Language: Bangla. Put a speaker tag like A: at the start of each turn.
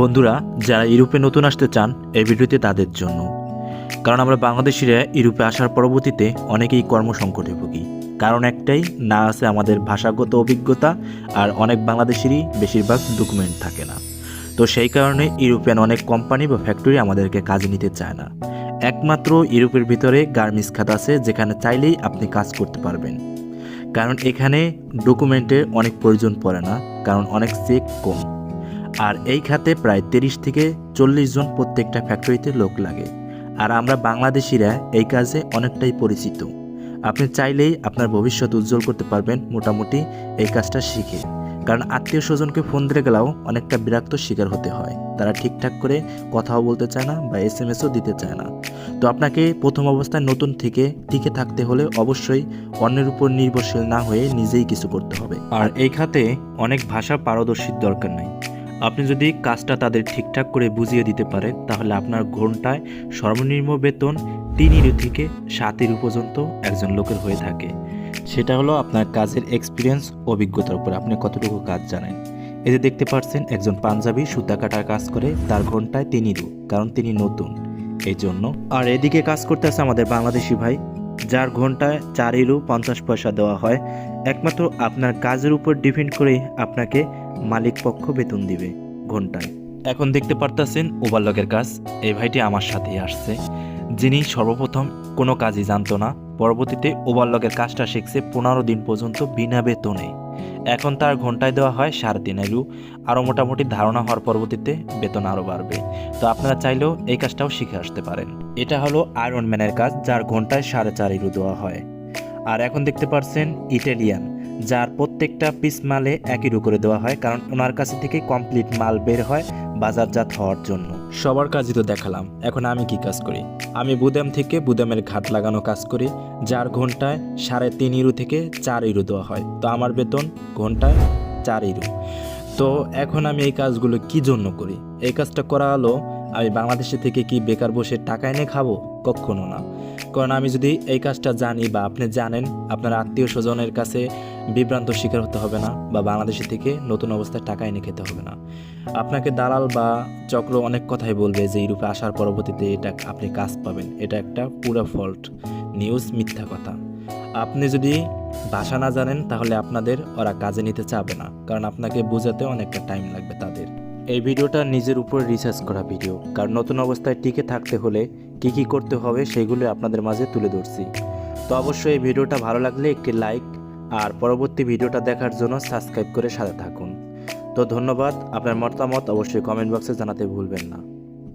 A: বন্ধুরা, যারা ইউরোপে নতুন আসতে চান, এই ভিডিওতে তাদের জন্য। কারণ আমরা বাংলাদেশিরা ইউরোপে আসার পরবর্তীতে অনেকেই কর্মসংকটে ভুগি। কারণ একটাই, না আছে আমাদের ভাষাগত অভিজ্ঞতা, আর অনেক বাংলাদেশেরই বেশিরভাগ ডকুমেন্ট থাকে না। তো সেই কারণে ইউরোপিয়ান অনেক কোম্পানি বা ফ্যাক্টরি আমাদেরকে কাজে নিতে চায় না। একমাত্র ইউরোপের ভিতরে গার্মেন্টস খাত আছে, যেখানে চাইলেই আপনি কাজ করতে পারবেন। কারণ এখানে ডকুমেন্টের অনেক প্রয়োজন পড়ে না, কারণ অনেক চেক কম। আর এই খাতে প্রায় তিরিশ থেকে চল্লিশ জন প্রত্যেকটা ফ্যাক্টরিতে লোক লাগে। আর আমরা বাংলাদেশিরা এই কাজে অনেকটাই পরিচিত। আপনি চাইলেই আপনার ভবিষ্যৎ উজ্জ্বল করতে পারবেন মোটামুটি এই কাজটা শিখে। কারণ আত্মীয় স্বজনকে ফোন দিতে গেলেও অনেকটা বিরক্ত শিকার হতে হয়। তারা ঠিকঠাক করে কথাও বলতে চায় না বা এস এম এসও দিতে চায় না। তো আপনাকে প্রথম অবস্থায় নতুন থেকে টিকে থাকতে হলে অবশ্যই অন্যের উপর নির্ভরশীল না হয়ে নিজেই কিছু করতে হবে। আর এই খাতে অনেক ভাষা পারদর্শীর দরকার নাই। আপনি যদি কাজটা তাদের ঠিকঠাক করে বুঝিয়ে দিতে পারেন, তাহলে আপনার ঘন্টায় সর্বনিম্ন বেতন তিন ইউরো থেকে সাত ইউরো পর্যন্ত একজন লোকের হয়ে থাকে। সেটা হলো আপনার কাজের এক্সপিরিয়েন্স অভিজ্ঞতার উপর। আপনি কতটুকু কাজ জানেন? যে দেখতে পাচ্ছেন একজন পাঞ্জাবি সুতা কাটার কাজ করে, তার ঘন্টায় তিন ইউরো, কারণ তিনি নতুন। এই জন্য আর এদিকে কাজ করতে আছে আমাদের বাংলাদেশি ভাই, যার ঘন্টায় চার ইউরো পঞ্চাশ পয়সা দেওয়া হয়। একমাত্র আপনার কাজের উপর ডিপেন্ড করে আপনাকে মালিক পক্ষ বেতন দিবে ঘন্টায়। এখন দেখতে পারতেছেন ওভারলকের কাজ। এই ভাইটি আমার সাথেই আসছে। যিনি সর্বপ্রথম কোনো কাজই জানতো না। পরবর্তীতে ওভারলকের কাজটা শিখছে পনেরো দিন পর্যন্ত বিনা বেতনে। এখন তার ঘন্টায় দেওয়া হয় সাড়ে তিন ইউরো আরও মোটামুটি ধারণা হওয়ার পরবর্তীতে বেতন আরও বাড়বে। তো আপনারা চাইলেও এই কাজটাও শিখে আসতে পারেন। এটা হলো আয়রন ম্যানের কাজ, যার ঘন্টায় সাড়ে চার ইউরো দেওয়া হয়। আর এখন দেখতে পাচ্ছেন ইটালিয়ান। যার প্রত্যেকটা পিস মালে এক ইউরো করে দেওয়া হয়, কারণ ওনার কাছে থেকে কমপ্লিট মাল বের হয় বাজারজাত হওয়ার জন্য। সবার কাজই তো দেখালাম, এখন আমি কি কাজ করি? আমি বুদাম থেকে বুদামের ঘাট লাগানো কাজ করি, যার ঘন্টায় সাড়ে তিন ইরু থেকে চার ইরু দেওয়া হয়। তো আমার বেতন ঘন্টায় চার ইরু। তো এখন আমি এই কাজগুলো কি জন্য করি? এই কাজটা করা হলো, আমি বাংলাদেশে থেকে কি বেকার বসে টাকা এনে খাব? কখনো না। কারণ আমি যদি এই কাজটা জানি বা আপনি জানেন, আপনার আত্মীয় স্বজনের কাছে বিভ্রান্ত শিকার হতে হবে না বা বাংলাদেশে থেকে নতুন অবস্থায় টাকা এনে খেতে হবে না। আপনাকে দালাল বা চক্র অনেক কথাই বলবে যে ইউরোপে আসার পরবর্তীতে এটা আপনি কাজ পাবেন। এটা একটা পুরো ফল্ট, নিউজ মিথ্যা কথা। আপনি যদি ভাষা না জানেন, তাহলে আপনাদের ওরা কাজে নিতে চাবে না, কারণ আপনাকে বোঝাতে অনেকটা টাইম লাগবে তাদের। এই ভিডিওটা নিজের উপরে রিসার্চ করা ভিডিও কারণ নতুন অবস্থায় টিকে থাকতে হলে কি কি করতে হবে সেগুলো আপনাদের মাঝে তুলে ধরছি। তো অবশ্যই এই ভিডিওটা ভালো লাগলে একটি লাইক আর পরবর্তী ভিডিওটা দেখার জন্য সাবস্ক্রাইব করে সাথে থাকুন। তো ধন্যবাদ, আপনার মতামত অবশ্যই কমেন্ট বক্সে জানাতে ভুলবেন না।